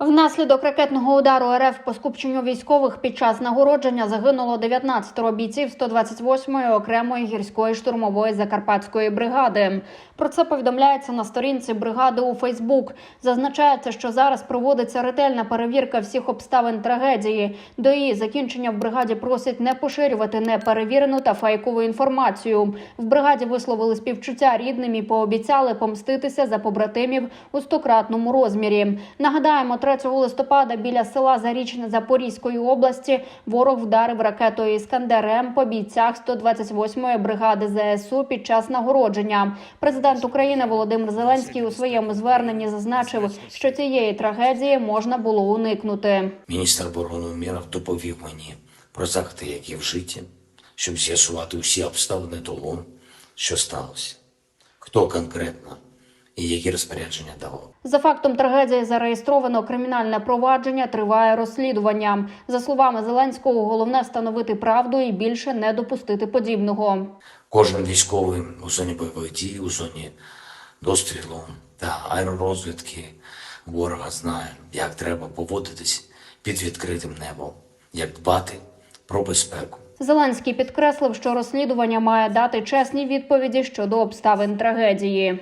Внаслідок ракетного удару РФ по скупченню військових під час нагородження загинуло 19 бійців 128-ї окремої гірської штурмової закарпатської бригади. Про це повідомляється на сторінці бригади у Фейсбук. Зазначається, що зараз проводиться ретельна перевірка всіх обставин трагедії. До її закінчення в бригаді просять не поширювати неперевірену та фейкову інформацію. В бригаді висловили співчуття рідним і пообіцяли помститися за побратимів у стократному розмірі. Нагадаємо, 3 листопада біля села Зарічне Запорізької області ворог вдарив ракетою Іскандер М по бійцях 128-ї бригади ЗСУ під час нагородження. Президент України Володимир Зеленський у своєму зверненні зазначив, що цієї трагедії можна було уникнути. Міністр оборони Умєров доповів мені про заходи, які вжиті, щоб з'ясувати усі обставини того, що сталося, хто конкретно і які розпорядження давав. За фактом трагедії зареєстровано кримінальне провадження. Триває розслідування. За словами Зеленського, головне встановити правду і більше не допустити подібного. Кожен військовий у зоні бойових дій, у зоні дострілу та аеророзвідки ворога знає, як треба поводитись під відкритим небом, як дбати про безпеку. Зеленський підкреслив, що розслідування має дати чесні відповіді щодо обставин трагедії.